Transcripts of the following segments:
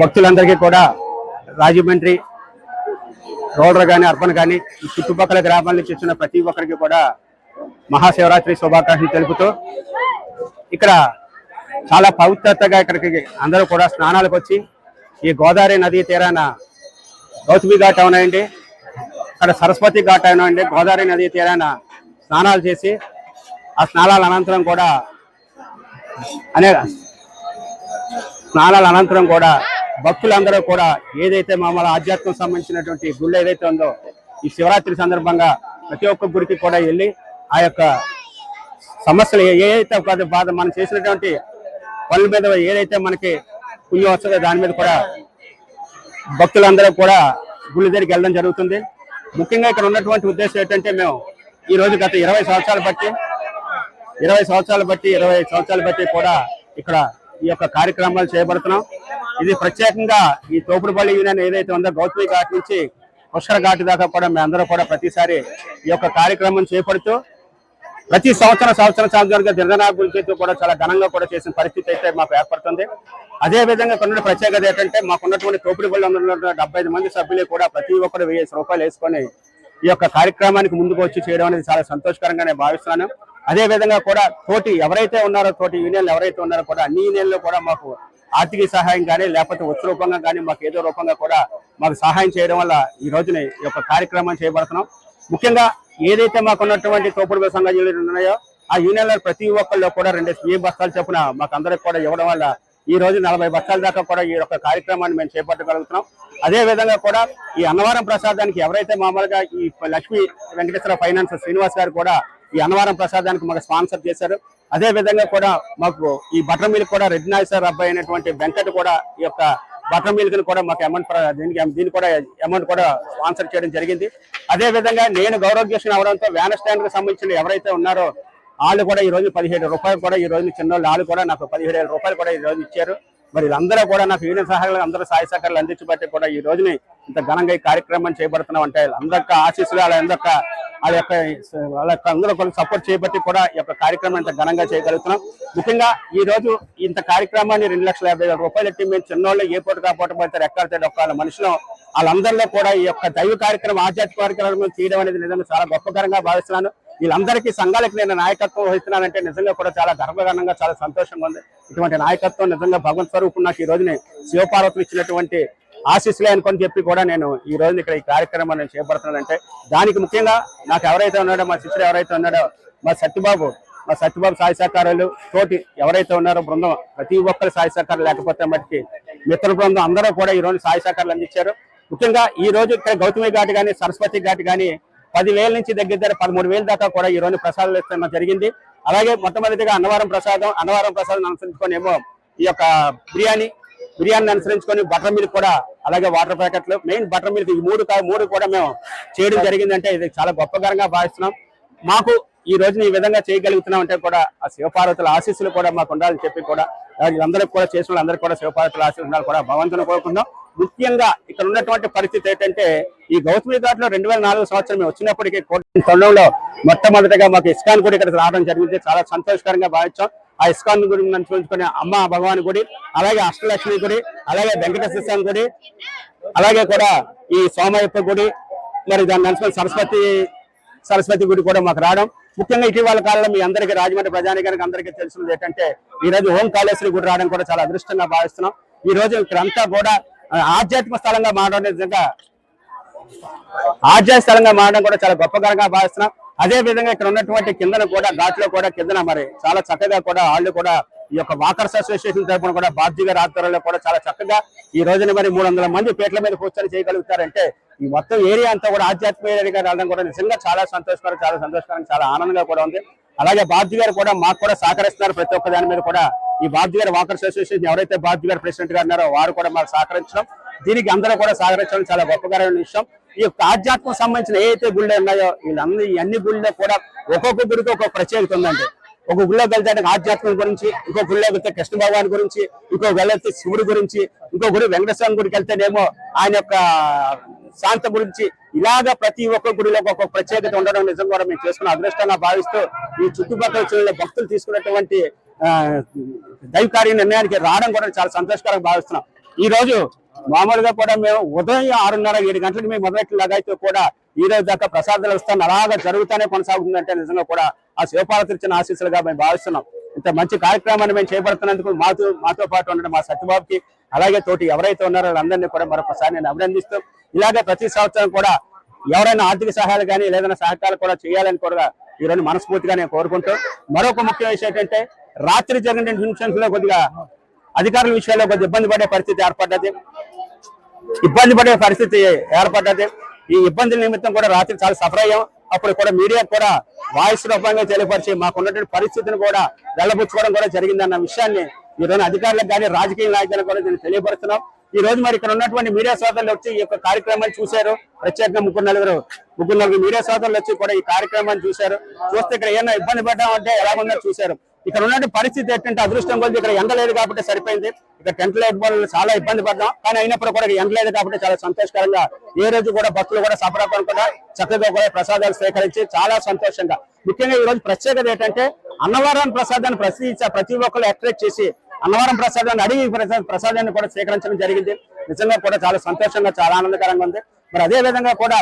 భక్తులందరికీ కూడా రాజమండ్రి రూరల్ కానీ అర్బన్ కానీ ఈ చుట్టుపక్కల గ్రామాల నుంచి వచ్చిన ప్రతి ఒక్కరికి కూడా మహాశివరాత్రి శుభాకాంక్షలు తెలుపుతూ ఇక్కడ చాలా పవిత్రతగా ఇక్కడికి అందరూ కూడా స్నానాలకు వచ్చి ఈ గోదావరి నదీ తీరాన గౌతమి ఘాట్ అవునండి అక్కడ సరస్వతి ఘాట్ అవునండి గోదావరి నదీ తీరాన స్నానాలు చేసి ఆ స్నానాల అనంతరం కూడా అనేక స్నానాల అనంతరం కూడా భక్తులందరూ కూడా ఏదైతే మామూలు ఆధ్యాత్మం సంబంధించినటువంటి గుళ్ళు ఏదైతే ఉందో ఈ శివరాత్రి సందర్భంగా ప్రతి ఒక్క గుడికి కూడా వెళ్ళి ఆ యొక్క సమస్యలు ఏదైతే బాధ మనం చేసినటువంటి పనుల మీద ఏదైతే మనకి పుణ్యం వస్తుందో దాని మీద కూడా భక్తులందరూ కూడా గుళ్ళ దగ్గరికి వెళ్ళడం జరుగుతుంది. ముఖ్యంగా ఇక్కడ ఉన్నటువంటి ఉద్దేశం ఏంటంటే మేము ఈ రోజు గత ఇరవై సంవత్సరాలు బట్టి ఇరవై సంవత్సరాలు బట్టి ఇరవై సంవత్సరాలు బట్టి కూడా ఇక్కడ ఈ యొక్క కార్యక్రమాలు చేయబడుతున్నాం ఇది ప్రత్యేకంగా ఈ తోపుడుపల్లి యూనియన్ ఏదైతే ఉందో గౌతమి ఘాట్ నుంచి పుష్కర ఘాట్ దాకా కూడా మేమందరూ కూడా ప్రతిసారి ఈ యొక్క కార్యక్రమం చేపడుతూ ప్రతి సంవత్సరం సంవత్సరం సంవత్సరంగా దిర్గనాభివృద్ధితో కూడా చాలా ఘనంగా కూడా చేసిన పరిస్థితి అయితే మాకు ఏర్పడుతుంది. అదే విధంగా కొన్ని ప్రత్యేకత ఏంటంటే మాకున్నటువంటి తోపుడు బళ్ళు డెబ్బై ఐదు మంది సభ్యులు కూడా ప్రతి ఒక్కరు వెయ్యి రూపాయలు వేసుకొని ఈ యొక్క కార్యక్రమానికి ముందుకు వచ్చి చేయడం అనేది చాలా సంతోషకరంగా నేను భావిస్తున్నాను. అదే విధంగా కూడా తోటి ఎవరైతే ఉన్నారో తోటి యూనియన్లు ఎవరైతే ఉన్నారో కూడా అన్ని యూనియన్లు కూడా మాకు ఆర్థిక సహాయం కానీ లేకపోతే ఉత్తర రూపంగా కానీ మాకు ఏదో రూపంగా కూడా మాకు సహాయం చేయడం వల్ల ఈ రోజున ఈ యొక్క కార్యక్రమం చేయబడుతున్నాం. ముఖ్యంగా ఏదైతే మాకు ఉన్నటువంటి తోపుడు సంఘ ఉన్నాయో ఆ యూనియన్లో ప్రతి ఒక్కళ్ళు కూడా రెండు బియ్యం బస్తాలు చొప్పున మాకు అందరికి కూడా ఇవ్వడం వల్ల ఈ రోజు నలభై బస్తాల దాకా కూడా ఈ యొక్క కార్యక్రమాన్ని మేము చేపట్టగలుగుతున్నాం. అదే విధంగా కూడా ఈ అన్నవరం ప్రసాదానికి ఎవరైతే మామూలుగా ఈ లక్ష్మీ వెంకటేశ్వర ఫైనాన్స్ శ్రీనివాస్ గారు కూడా ఈ అన్నవరం ప్రసాదానికి మాకు స్పాన్సర్ చేశారు. అదే విధంగా కూడా మాకు ఈ బటర్ మిల్క్ కూడా రెడ్ నాయసర్ అబ్బాయి అయినటువంటి వెంకట్ కూడా ఈ యొక్క బటర్ మిల్క్ని కూడా మాకు అమౌంట్ దీనికి దీన్ని కూడా అమౌంట్ కూడా స్పాన్సర్ చేయడం జరిగింది. అదే విధంగా నేను గౌరవధ్యక్షుని అవడంతో వ్యాన్ స్టాండ్కి సంబంధించిన ఎవరైతే ఉన్నారో వాళ్ళు కూడా ఈ రోజు పదిహేడు రూపాయలు కూడా ఈ రోజు చిన్న వాళ్ళు కూడా నాకు పదిహేడు రూపాయలు కూడా ఈ రోజు ఇచ్చారు. మరి వీళ్ళందరూ కూడా నాకు యూనియన్ సహాయాలు అందరూ సహాయ సహకారాలు అందించబట్టి కూడా ఈ రోజుని ఇంత ఘనంగా ఈ కార్యక్రమం చేపడుతున్నాం అంటే అందరికీ ఆశీస్సులు వాళ్ళ అందరిక వాళ్ళ యొక్క వాళ్ళ యొక్క అందరూ కూడా సపోర్ట్ చేయబట్టి కూడా ఈ యొక్క కార్యక్రమం ఇంత ఘనంగా చేయగలుగుతున్నాం. ముఖ్యంగా ఈ రోజు ఇంత కార్యక్రమాన్ని రెండు లక్షల యాభై వేల రూపాయలు ఎట్టి మేము చిన్నోళ్ళు ఏ పూట కాపోవటం అయితే రెక్కలతో ఒక్క వాళ్ళ మనుషులు వాళ్ళందరిలో కూడా ఈ యొక్క దైవ కార్యక్రమం ఆధ్యాత్మిక కార్యక్రమం చేయడం అనేది నిజంగా చాలా గొప్పకరంగా భావిస్తున్నాను. వీళ్ళందరికీ సంఘాలకు నేను నాయకత్వం వహిస్తున్నానంటే నిజంగా కూడా చాలా గర్వకారణంగా చాలా సంతోషంగా ఉంది. ఇటువంటి నాయకత్వం నిజంగా భగవంత్ స్వరూపు నాకు ఈ రోజుని శివపార్వతులు ఇచ్చినటువంటి ఆశీస్సులే అనుకొని చెప్పి కూడా నేను ఈ రోజు ఇక్కడ ఈ కార్యక్రమాన్ని నేను చేపడుతున్నానంటే దానికి ముఖ్యంగా నాకు ఎవరైతే ఉన్నాడో మా శిష్యుడు ఎవరైతే ఉన్నాడో మా సత్యబాబు మా సత్యబాబు సాయి సహకారాలు తోటి ఎవరైతే ఉన్నారో బృందం ప్రతి ఒక్కరు సాయి సహకారం లేకపోతే మట్టి మిత్ర బృందం అందరూ కూడా ఈ రోజు సాయి సహకారాలు అందించారు. ముఖ్యంగా ఈ రోజు ఇక్కడ గౌతమి ఘాట్ కానీ సరస్వతి ఘాట్ కానీ పదివేల నుంచి దగ్గర దగ్గర పదమూడు వేల దాకా కూడా ఈ రోజు ప్రసాదాలు ఇస్తాం జరిగింది. అలాగే మొట్టమొదటిగా అన్నవరం ప్రసాదం అన్నవరం ప్రసాదం అనుసరించుకొని ఏమో ఈ యొక్క బిర్యానీ బిర్యానీ అనుసరించుకొని బటర్ మిల్క్ కూడా అలాగే వాటర్ ప్యాకెట్లు మెయిన్ బటర్ మిల్క్ ఈ మూడు మూడు కూడా మేము చేయడం జరిగిందంటే ఇది చాలా గొప్పకరంగా భావిస్తున్నాం. మాకు ఈ రోజున ఈ విధంగా చేయగలుగుతున్నాం అంటే కూడా ఆ శివపార్వతుల ఆశీస్సులు కూడా మాకు ఉండాలని చెప్పి కూడా అందరికి కూడా చేసిన వాళ్ళందరికీ కూడా శివపార్వతుల ఆశీస్సులు ఉండాలి కూడా భగవంతుని కోరుకుందాం ముఖ్యంగా ఇక్కడ ఉన్నటువంటి పరిస్థితి ఏంటంటే ఈ గౌతమి ఘాట్లో రెండు వేల నాలుగు సంవత్సరం మేము వచ్చినప్పటికీ తొండంలో మొట్టమొదటిగా మాకు ఇస్కాన్ గుడి ఇక్కడ రావడం జరిగింది. చాలా సంతోషకరంగా భావించాం. ఆ ఇస్కాన్ గుడి చూసుకునే అమ్మ భగవాన్ గుడి అలాగే అష్టలక్ష్మి గుడి అలాగే వెంకటేశ్వర స్వామి గుడి అలాగే కూడా ఈ సోమయప్ప గుడి మరి దాన్ని అనుసుకొని సరస్వతి సరస్వతి గుడి కూడా మాకు రావడం. ముఖ్యంగా ఇటీవల కాలంలో మీ అందరికీ రాజమండ్రి ప్రజానికానికి అందరికీ తెలిసినది ఏంటంటే ఈ రోజు ఓం కాళేశ్వరి గుడి రావడం కూడా చాలా అదృష్టంగా భావిస్తున్నాం. ఈ రోజు ఇక్కడంతా కూడా ఆధ్యాత్మిక స్థలంగా మారడం నిజంగా ఆధ్యాత్మిక స్థలంగా మారడం కూడా చాలా గొప్పకరంగా భావిస్తున్నాం. అదే విధంగా ఇక్కడ ఉన్నటువంటి కిందన కూడా ఘాట్లో కూడా కిందన మరి చాలా చక్కగా కూడా వాళ్ళు కూడా ఈ యొక్క వాకర్స్ అసోసియేషన్ తరపున కూడా బాధ్యత ఆధ్వర్యంలో కూడా చాలా చక్కగా ఈ రోజున మరి మూడు వందల మంది పేట్ల మీద కూర్చొని చేయగలుగుతారంటే ఈ మొత్తం ఏరియా అంతా కూడా ఆధ్యాత్మిక ఏరియాగా రావడం కూడా నిజంగా చాలా సంతోషకరం చాలా సంతోషకరం చాలా ఆనందంగా కూడా ఉంది. అలాగే బాధ్య గారు కూడా మాకు కూడా సహకరిస్తున్నారు ప్రతి ఒక్క దాని మీద కూడా. ఈ బాబ్జీ వాకర్ వాకర్స్ అసోసియేషన్ ఎవరైతే బాబ్జీ గారు ప్రెసిడెంట్ గారు ఉన్నారో వారు కూడా మాకు సహకరించడం. దీనికి అందరూ కూడా సహకరించడం చాలా గొప్పకరమైన విషయం. ఈ యొక్క ఆధ్యాత్మం సంబంధించిన ఏదైతే గుళ్ళు ఉన్నాయో వీళ్ళందరూ అన్ని గుళ్ళలో కూడా ఒక్కొక్క గుడికి ఒక్కొక్క ప్రత్యేకత ఉందండి. ఒక గుళ్ళో వెళ్తే ఆధ్యాత్మం గురించి ఇంకో గుళ్ళో వెళ్తే కృష్ణ భగవాన్ గురించి ఇంకో వెళ్తే శివుడి గురించి ఇంకో గుడి వెంకటస్వామి గుడికి వెళ్తేనేమో ఆయన యొక్క శాంత గురించి ఇలాగ ప్రతి ఒక్క గుడిలో ఒక్కొక్క ప్రత్యేకత ఉండడం నిజం కూడా మేము చేసుకున్న అదృష్టంగా భావిస్తూ ఈ చుట్టుపక్కల భక్తులు తీసుకున్నటువంటి దైవకార్య నిర్ణయానికి రావడం కూడా చాలా సంతోషకరంగా భావిస్తున్నాం. ఈ రోజు మామూలుగా కూడా మేము ఉదయం ఆరున్నర ఏడు గంటలకు మేము మొదలెట్లాగా అయితే కూడా ఈ రోజు దాకా ప్రసాదాలు ఇస్తాను అలాగా జరుగుతూనే కొనసాగుతుందంటే నిజంగా కూడా ఆ శివపార్వతి ఇచ్చిన ఆశీస్సులుగా మేము భావిస్తున్నాం. ఇంత మంచి కార్యక్రమాన్ని మేము చేపడుతున్నందుకు మాతో మాతో పాటు ఉండడం మా సత్యబాబుకి అలాగే తోటి ఎవరైతే ఉన్నారో వాళ్ళందరినీ కూడా మరొకసారి నేను అభినందిస్తూ ఇలాగే ప్రతి సంవత్సరం కూడా ఎవరైనా ఆర్థిక సహాయాలు కానీ లేదన్నా సహకారాలు కూడా చేయాలని కూడా ఈ రోజు మనస్ఫూర్తిగా నేను కోరుకుంటూ మరొక ముఖ్య విషయం ఏంటంటే రాత్రి జరిగిన ఫంక్షన్స్లో కొద్దిగా అధికారుల విషయాల్లో కొద్దిగా ఇబ్బంది పడే పరిస్థితి ఏర్పడ్డది. ఇబ్బంది పడే పరిస్థితి ఏర్పడ్డది. ఈ ఇబ్బందుల నిమిత్తం కూడా రాత్రి చాలా సఫర్ అయ్యాం. అప్పుడు కూడా మీడియా కూడా వాయిస్ రూపంగా తెలియపరిచి మాకు ఉన్నటువంటి పరిస్థితిని కూడా వెళ్ళబుచ్చుకోవడం కూడా జరిగిందన్న విషయాన్ని ఈ రోజు అధికారులకు కానీ రాజకీయ నాయకులకు కూడా నేను తెలియపరుస్తున్నాం. ఈ రోజు మరి ఇక్కడ ఉన్నటువంటి మీడియా సోదరులు వచ్చి ఈ యొక్క కార్యక్రమాన్ని చూశారు. ప్రత్యేకంగా ముగ్గురు నలుగురు ముగ్గురు నలుగురు మీడియా సోదరులు వచ్చి కూడా ఈ కార్యక్రమాన్ని చూశారు. చూస్తే ఇక్కడ ఏమైనా ఇబ్బంది పడ్డామంటే ఎలా ఉందో చూశారు. ఇక్కడ ఉన్నటువంటి పరిస్థితి ఏంటంటే అదృష్టం కొద్ది ఇక్కడ ఎండ లేదు కాబట్టి సరిపోయింది. ఇక్కడ టెంట్ లైట్ బాల్ చాలా ఇబ్బంది పడ్డాం. కానీ అయినప్పుడు కూడా ఎండ లేదు కాబట్టి చాలా సంతోషకరంగా ఏ రోజు కూడా భక్తులు కూడా సఫరపడం చక్కగా కూడా ప్రసాదాలు సేకరించి చాలా సంతోషంగా. ముఖ్యంగా ఈ రోజు ప్రత్యేకత ఏంటంటే అన్నవరం ప్రసాదాన్ని ప్రతి ప్రతి ఒక్కరు అట్రాక్ట్ చేసి అన్నవరం ప్రసాదాన్ని అడిగి ప్రసాదాన్ని కూడా స్వీకరించడం జరిగింది. నిజంగా కూడా చాలా సంతోషంగా చాలా ఆనందకరంగా ఉంది. మరి అదే విధంగా కూడా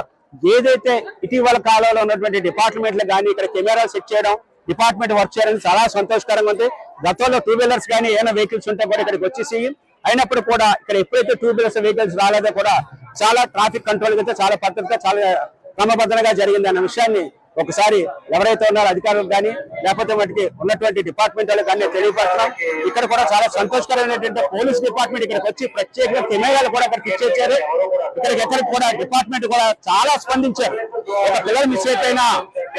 ఏదైతే ఇటీవల కాలంలో ఉన్నటువంటి డిపార్ట్మెంట్లు కానీ ఇక్కడ కెమెరా సెట్ చేయడం డిపార్ట్మెంట్ వర్క్ చేయడం చాలా సంతోషకరంగా ఉంది. గతంలో టూ వీలర్స్ కానీ ఏమైనా వెహికల్స్ ఉంటే కూడా ఇక్కడికి వచ్చేసి అయినప్పుడు కూడా ఇక్కడ ఎప్పుడైతే టూ వీలర్స్ వెహికల్స్ రాలేదో కూడా చాలా ట్రాఫిక్ కంట్రోల్ అయితే చాలా పద్ధతిగా చాలా క్రమబద్ధంగా జరిగింది అన్న విషయాన్ని ఒకసారి ఎవరైతే ఉన్నారో అధికారులు కానీ లేకపోతే వాటికి ఉన్నటువంటి డిపార్ట్మెంట్ వాళ్ళకి కానీ తెలియపరచడం ఇక్కడ కూడా చాలా సంతోషకరమైనటువంటి పోలీస్ డిపార్ట్మెంట్ ఇక్కడికి వచ్చి ప్రత్యేకంగా కెమెరాలు కూడా ఇక్కడికి ఇచ్చేసారు ఇక్కడికి ఎక్కడికి కూడా డిపార్ట్మెంట్ కూడా చాలా స్పందించారు. ఒక పిల్లలు మిస్ అయిపోయినా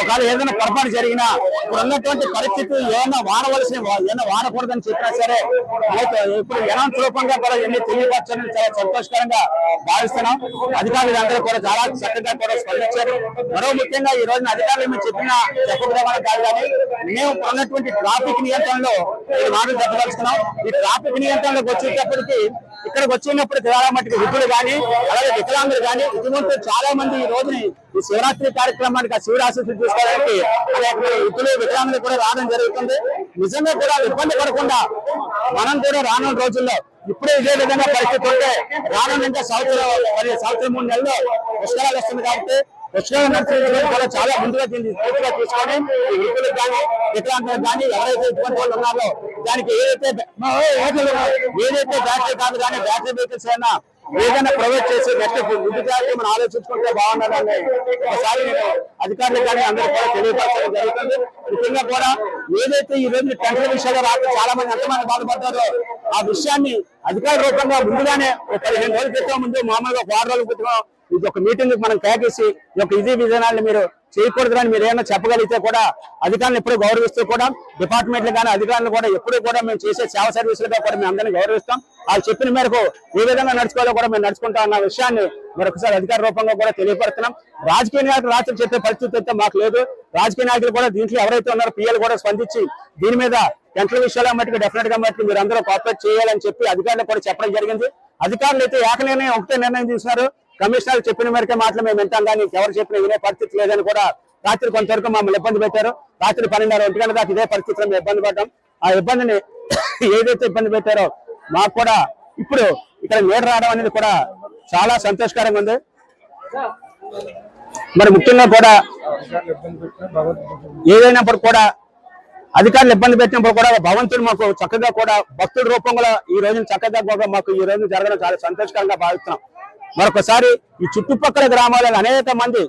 ఒకవేళ ఏదైనా పొరపాటు జరిగినా ఇప్పుడు ఉన్నటువంటి పరిస్థితి ఏమైనా వాడవలసిన ఏమైనా వాడకూడదని చెప్పినా సరే అయితే ఇప్పుడు ఎలాంటి రూపంగా కూడా ఎన్ని తెలియపరచడం చాలా సంతోషకరంగా భావిస్తున్నాం. అధికారులు అందరూ కూడా చాలా చక్కగా కూడా స్పందించారు. మరో ముఖ్యంగా ఈ రోజున అధికారులు మేము చెప్పిన చెప్పకపోవడం కాదు కానీ మేము ఉన్నటువంటి ట్రాఫిక్ నియంత్రణలో మాటలు చెప్పదలుచుకున్నాం. ఈ ట్రాఫిక్ నియంత్రణలోకి వచ్చేటప్పటికి ఇక్కడికి వచ్చినప్పుడు చాలా మట్టుకు వృద్ధులు కానీ అలాగే వికలాంగులు కానీ ఇటువంటి చాలా మంది ఈ రోజుని ఈ శివరాత్రి కార్యక్రమానికి ఆ శివుడు ఆశీస్సులు తీసుకోవడానికి వృద్ధులు వికలాంగులు కూడా రావడం జరుగుతుంది. నిజంగా కూడా ఇబ్బంది పడకుండా మనం కూడా రానున్న రోజుల్లో ఇప్పుడే ఇదే విధంగా పరిస్థితి ఉంటే రానున్న ఇంకా సంవత్సరం సంవత్సరం మూడు నెలల్లో పుష్కరాలు వస్తుంది కాబట్టి పుష్కరాలు నడిచిన కూడా చాలా ముందుగా దీన్ని పూర్తిగా తీసుకొని ఈ వృద్ధులకు కానీ వికలాంగులకు కానీ ఎవరైతే ఇటువంటి వాళ్ళు ఉన్నారో దానికి ఏదైతే ఏదైతే బ్యాటరీ కాదు కానీ బ్యాటరీ వెహికల్స్ అయినా ఏదైనా ప్రొవైడ్ చేసి నెక్స్ట్ వృద్ధి మనం ఆలోచించుకుంటే బాగుండాలని ఒకసారి నేను అధికారులకు కానీ అందరూ కూడా తెలియపరచడం జరుగుతుంది. ముఖ్యంగా కూడా ఏదైతే ఈ రోజు టెండర్ విషయంలో రాక చాలా మంది ఎంతమంది బాధపడ్డారో ఆ విషయాన్ని అధికార రూపంగా ముందుగానే ఒక పదిహేను రోజుల క్రితం ముందు మామూలుగా ఒక వారం రోజుల క్రితం ఇది ఒక మీటింగ్ మనం కేకేసి ఈ యొక్క ఇది విధానాన్ని మీరు చేయకూడదు అని మీరు ఏమైనా చెప్పగలిగితే కూడా అధికారులను ఎప్పుడు గౌరవిస్తూ కూడా డిపార్ట్మెంట్లు కానీ అధికారులు కూడా ఎప్పుడు కూడా మేము చేసే సేవ సర్వీసులుగా కూడా మేము అందరినీ గౌరవిస్తాం. వాళ్ళు చెప్పిన మేరకు ఏ విధంగా నడుచుకోవాలో కూడా మేము నడుచుకుంటాం అన్న విషయాన్ని మరొకసారి అధికార రూపంగా కూడా తెలియపడుతున్నాం రాజకీయ నాయకులు రాత్రి చెప్పే పరిస్థితి అయితే మాకు లేదు. రాజకీయ నాయకులు కూడా దీంట్లో ఎవరైతే ఉన్నారో పిఎల్ కూడా స్పందించి దీని మీద టెంట్ల విషయాల మట్టుకు డెఫినెట్గా మట్టుకు మీరు అందరూ కోఆపరేట్ చేయాలని చెప్పి అధికారులు కూడా చెప్పడం జరిగింది. అధికారులు అయితే ఏక నిర్ణయం ఒకటే నిర్ణయం తీసుకున్నారు. కమిషనర్ చెప్పిన మేరకే మాటలు మేము వింటాం కానీ ఎవరు చెప్పిన వినే పరిస్థితి లేదని కూడా రాత్రి కొంతవరకు మమ్మల్ని ఇబ్బంది పెట్టారు. రాత్రి పన్నెండున్నర ఒంటి గంట దాకా ఇదే పరిస్థితిలో మేము ఇబ్బంది పడ్డాం. ఆ ఇబ్బందిని ఏదైతే ఇబ్బంది పెట్టారో మాకు కూడా ఇప్పుడు ఇక్కడ నీరు రావడం అనేది కూడా చాలా సంతోషకరంగా ఉంది. మరి ముఖ్యంగా కూడా ఏదైనప్పుడు కూడా అధికారులు ఇబ్బంది పెట్టినప్పుడు కూడా భగవంతుడు మాకు చక్కగా కూడా భక్తుల రూపంలో ఈ రోజున చక్కగా కూడా మాకు ఈ రోజు జరగడం చాలా సంతోషకరంగా భావిస్తున్నాం. మరొకసారి ఈ చుట్టుపక్కల గ్రామాలలో అనేక మంది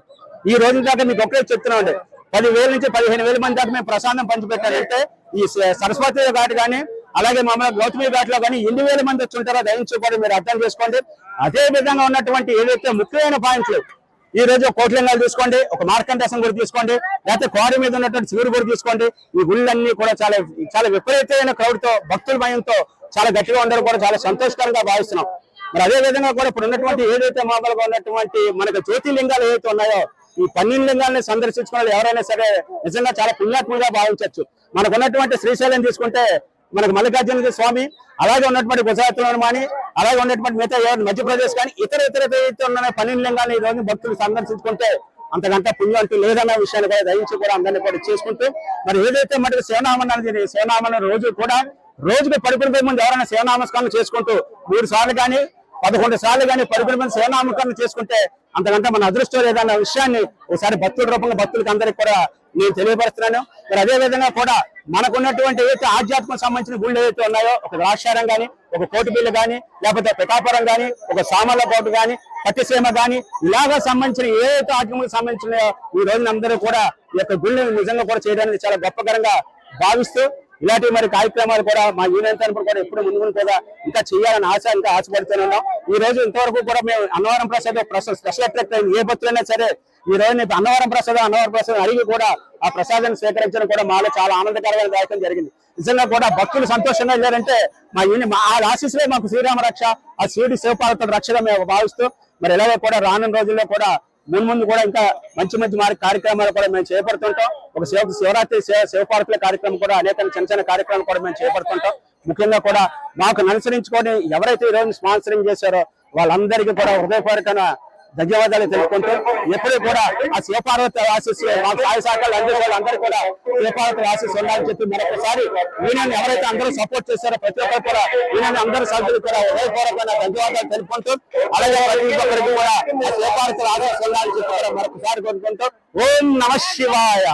ఈ రోజు దాకా మీకు ఒకే చెప్తున్నామండి పదివేల నుంచి పదిహేను వేల మంది దాకా మేము ప్రసాదం పంచిపెట్టాలంటే ఈ సరస్వతి ఘాట్ కానీ అలాగే మమ్మల్ని గౌతమి ఘాట్లో కానీ ఎన్ని వేల మంది వచ్చి ఉంటారో దయించి మీరు అర్థం చేసుకోండి. అదే విధంగా ఉన్నటువంటి ఏదైతే ముఖ్యమైన పాయింట్లు ఈ రోజు కోట్లింగాలు తీసుకోండి ఒక మార్కండేశం గుడి తీసుకోండి లేకపోతే కోడి మీద ఉన్నటువంటి శివుడు గుడి తీసుకోండి. ఈ గుళ్ళన్నీ కూడా చాలా చాలా విపరీతమైన క్రౌడ్తో భక్తుల భయంతో చాలా గట్టిగా ఉండడం కూడా చాలా సంతోషకరంగా భావిస్తున్నాం. మరి అదే విధంగా కూడా ఇప్పుడు ఉన్నటువంటి ఏదైతే మామూలుగా ఉన్నటువంటి మనకు జ్యోతిర్లింగాలు ఏవైతే ఉన్నాయో ఈ పన్నెండు లింగాలని సందర్శించుకున్న ఎవరైనా సరే నిజంగా చాలా పుణ్యాత్మగా భావించవచ్చు. మనకు ఉన్నటువంటి శ్రీశైలం తీసుకుంటే మనకు మల్లికార్జున స్వామి అలాగే ఉన్నటువంటి గుజరాత్లో మాని అలాగే ఉన్నటువంటి మిగతా మధ్యప్రదేశ్ కానీ ఇతర ఇతర ఏదైతే ఉన్న పన్నెండు లింగాన్ని ఈ రోజు భక్తులు సందర్శించుకుంటే అంతకంటే పుణ్యం అంటూ లేదన్న విషయాన్ని కూడా దయించి కూడా అందరినీ కూడా చేసుకుంటూ మరి ఏదైతే మరి శివనామం అనేది రోజు కూడా రోజుకి పడుకునే ముందు ఎవరైనా శివనామస్కారం చేసుకుంటూ మూడు సార్లు కానీ పదకొండు సార్లు కానీ పరిపూర్ణమైన మంది సేనామకరణ చేసుకుంటే అంతకంటే మన అదృష్టం లేదన్న విషయాన్ని ఒకసారి భక్తుల రూపంగా భక్తులకి అందరికి కూడా నేను తెలియపరుస్తున్నాను. మరి అదే విధంగా కూడా మనకున్నటువంటి ఏదైతే ఆధ్యాత్మకు సంబంధించిన గుళ్ళు ఏదైతే ఉన్నాయో ఒక ద్రాక్షారం కానీ ఒక కోటిబిల్లు కానీ లేకపోతే పిఠాపురం కానీ ఒక సామర్ల కోట గాని పట్టిసీమ కానీ ఇలాగా సంబంధించిన ఏదైతే ఆధ్యాత్మకు సంబంధించిన ఈ రోజున అందరూ కూడా ఈ యొక్క గుళ్ళని నిజంగా కూడా చేయడానికి చాలా గొప్పకరంగా భావిస్తూ ఇలాంటి మరి కార్యక్రమాలు కూడా మా యూనియన్ తరపున కూడా ఎప్పుడు ముందు కూడా ఇంకా చేయాలని ఆశ ఇంకా ఆశపడుతున్నాం ఈ రోజు ఇంతవరకు కూడా మేము అన్నవరం ప్రసాద్ స్పెషల్ అట్రాక్ట్ అయింది ఏ భక్తులైనా సరే ఈ రోజు నేను అన్నవరం ప్రసాద్ అన్నవరం ప్రసాద్ అడిగి కూడా ఆ ప్రసాదాన్ని స్వీకరించడం కూడా మాలో చాలా ఆనందకరమైన దాయకం జరిగింది. నిజంగా కూడా భక్తులు సంతోషంగా లేరంటే మా యూని మా ఆశీస్సులే మాకు శ్రీరామ రక్ష ఆ శివుడి శివపాలతో రక్షగా మేము భావిస్తూ మరి ఇలాగే కూడా రానున్న రోజుల్లో కూడా ముందు ముందు కూడా ఇంకా మంచి మంచి మారి కార్యక్రమాలు కూడా మేము చేపడుతుంటాం. ఒక శివ శివరాత్రి శివపార్కుల కార్యక్రమం కూడా అనేక చిన్న చిన్న కార్యక్రమాలు కూడా మేము చేపడుతుంటాం. ముఖ్యంగా కూడా మాకు అనుసరించుకొని ఎవరైతే ఈ రోజు స్పాన్సరింగ్ చేశారో వాళ్ళందరికీ కూడా హృదయపూర్వకంగా ధన్యవాదాలు తెలుపుకుంటూ ఎప్పుడూ కూడా ఆ శివపార్వతి ఆశీస్సు మాకు సాయ సహకారాలు అందించే అందరూ కూడా శివపార్వతి ఆశీస్సు ఉండాలని చెప్పి మరొకసారి ఈయనని ఎవరైతే అందరూ సపోర్ట్ చేశారో ప్రతి ఒక్కరు కూడా ఈయనని అందరూ సభ్యులు కూడా హృదయపూర్వకమైన ధన్యవాదాలు తెలుపుకుంటూ అలాగే ప్రతి ఒక్కరికి కూడా ఆ శివపార్వతి ఆశీస్సు ఉండాలని చెప్పి మరొకసారి కోరుకుంటూ ఓం నమ శివాయ.